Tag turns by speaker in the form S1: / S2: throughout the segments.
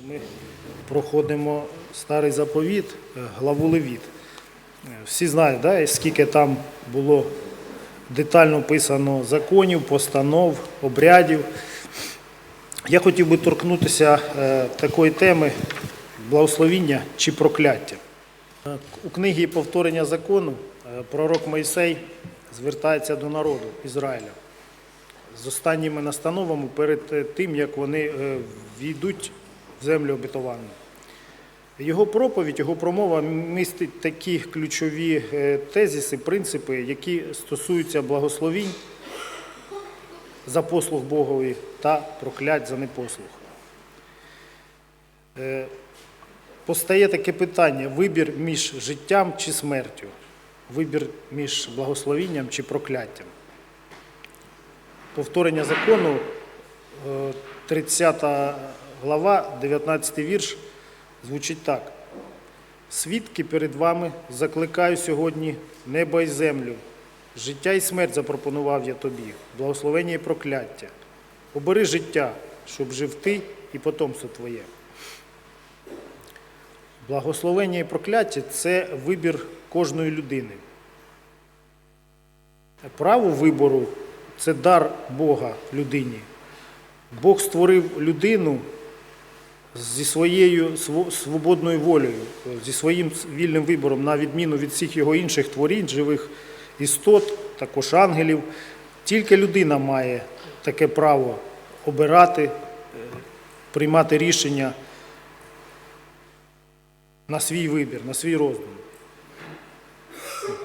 S1: що ми проходимо старий заповіт, е, главу Левіт. Е, Всі знають, да, скільки там було детально писано законів, постанов, обрядів. Я хотів би торкнутися е, такої теми благословіння чи прокляття. У книгі повторення закону пророк Мойсей звертається до народу Ізраїля з останніми настановами перед тим, як вони війдуть землю обетовану. Його проповідь, його промова містить такі ключові е, тезиси, принципи, які стосуються благословінь за послуг Богові та проклять за непослух. Е, Постає таке питання: вибір між життям чи смертю, вибір між благословінням чи прокляттям. Повторення закону, е, 30 глава, 19 вірш, звучить так. Свідки перед вами закликаю сьогодні небо і землю. Життя і смерть запропонував я тобі, благословення і прокляття. Обери життя, щоб жив ти і потомство твоє. Благословення і прокляття це вибір кожної людини. Право вибору це дар Бога людині. Бог створив людину зі своєю свободною волею, зі своїм вільним вибором, на відміну від всіх його інших творінь, живих істот, також ангелів. Тільки людина має таке право обирати, е, приймати рішення на свій вибір, на свій роздум.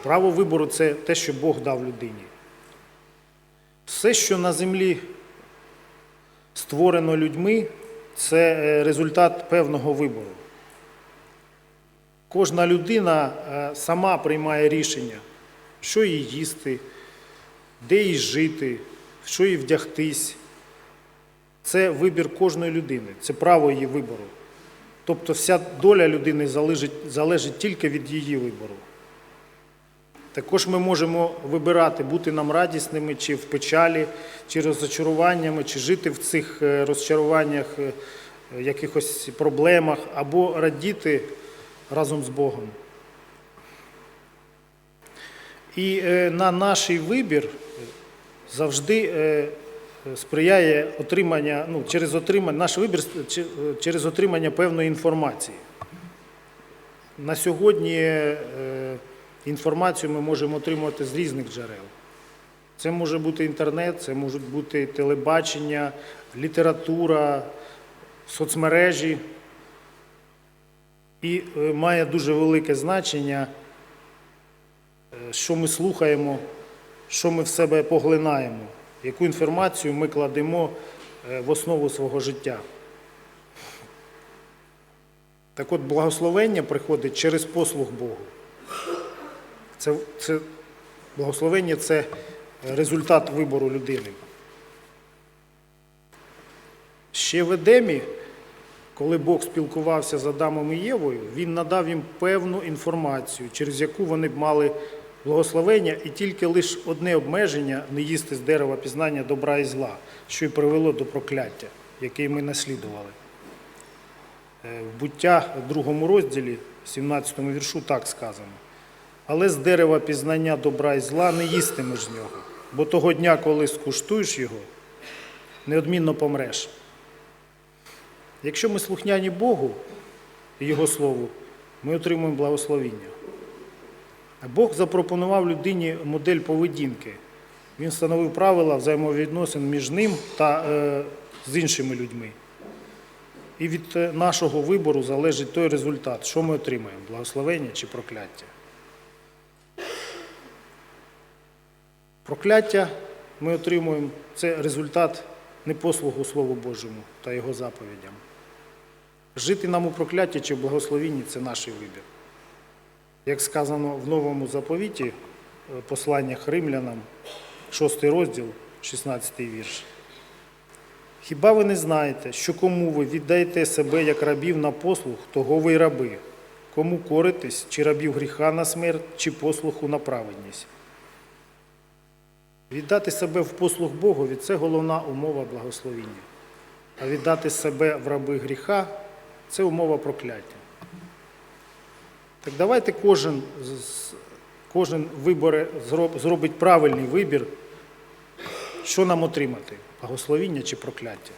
S1: Право вибору це те, що Бог дав людині. Все, що на землі створено людьми, це е, результат певного вибору. Кожна людина е, сама приймає рішення, що їй їсти, де їй жити, що їй вдягтись. Це вибір кожної людини, це право її вибору. Тобто вся доля людини залежить, залежить тільки від її вибору. Також ми можемо вибирати, бути нам радісними, чи в печалі, чи розчаруваннями, чи жити в цих е, розчаруваннях, е, якихось проблемах, або радіти разом з Богом. І е, на наш вибір завжди сприяє отримання, ну, через отримання, наш вибір через отримання певної інформації. На сьогодні інформацію ми можемо отримувати з різних джерел. Це може бути інтернет, це можуть бути телебачення, література, соцмережі. І е, має дуже велике значення, е, що ми слухаємо, що ми в себе поглинаємо, яку інформацію ми кладемо е, в основу свого життя. Так от, благословення приходить через послуг Богу. Це, це благословення це результат вибору людини. Ще в Едемі, коли Бог спілкувався з Адамом і Євою, він надав їм певну інформацію, через яку вони б мали благословення, і тільки лише одне обмеження не їсти з дерева пізнання добра і зла, що й привело до прокляття, яке ми наслідували. Е, В буття в другому розділі, 17 віршу, так сказано. Але з дерева пізнання добра і зла не їстимеш з нього, бо того дня, коли скуштуєш його, неодмінно помреш. Якщо ми слухняні Богу і Його Слову, ми отримуємо благословіння. Бог запропонував людині модель поведінки. Він встановив правила взаємовідносин між ним та е, з іншими людьми. І від е, нашого вибору залежить той результат, що ми отримаємо благословення чи прокляття. Прокляття ми отримуємо це результат непослугу Слову Божому та Його заповідям. Жити нам у прокляття чи благословінні це наш вибір. Як сказано в новому заповіті, е, посланнях римлянам, 6 розділ, 16 вірш. Хіба ви не знаєте, що кому ви віддаєте себе як рабів на послуг, того ви й раби, кому коритесь, чи рабів гріха на смерть, чи послуху на праведність? Віддати себе в послуг Богові це головна умова благословіння. А віддати себе в раби гріха це умова прокляття. Так давайте кожен, кожен виборе, зробить правильний вибір, що нам отримати благословіння чи прокляття.